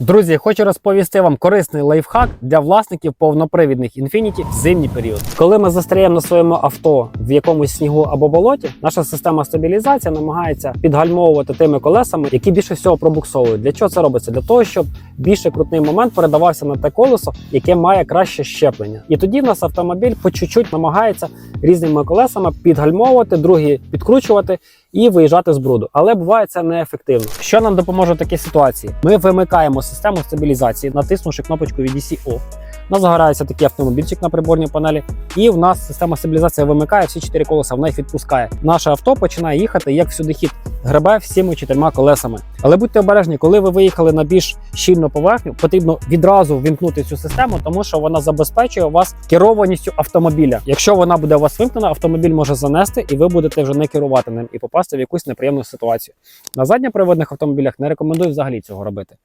Друзі, хочу розповісти вам корисний лайфхак для власників повнопривідних Infiniti в зимній період. Коли ми застряємо на своєму авто в якомусь снігу або болоті, наша система стабілізації намагається підгальмовувати тими колесами, які більше всього пробуксовують. Для чого це робиться? Для того, щоб більше крутний момент передавався на те колесо, яке має краще щеплення. І тоді в нас автомобіль по чуть-чуть намагається різними колесами підгальмовувати, другі підкручувати і виїжджати з бруду. Але буває це неефективно. Що нам допоможе в такій ситуації? Ми вимикаємо систему стабілізації, натиснувши кнопочку VDC Off. У нас загорається такий автомобільчик на приборній панелі, і в нас система стабілізації вимикає всі чотири колеса, вона їх відпускає. Наше авто починає їхати як всюди хід, гребе всіми чотирма колесами. Але будьте обережні, коли ви виїхали на більш щільну поверхню, потрібно відразу вімкнути цю систему, тому що вона забезпечує вас керованістю автомобіля. Якщо вона буде у вас вимкнена, автомобіль може занести, і ви будете вже не керувати ним і попасти в якусь неприємну ситуацію. На задньоприводних автомобілях не рекомендую взагалі цього робити.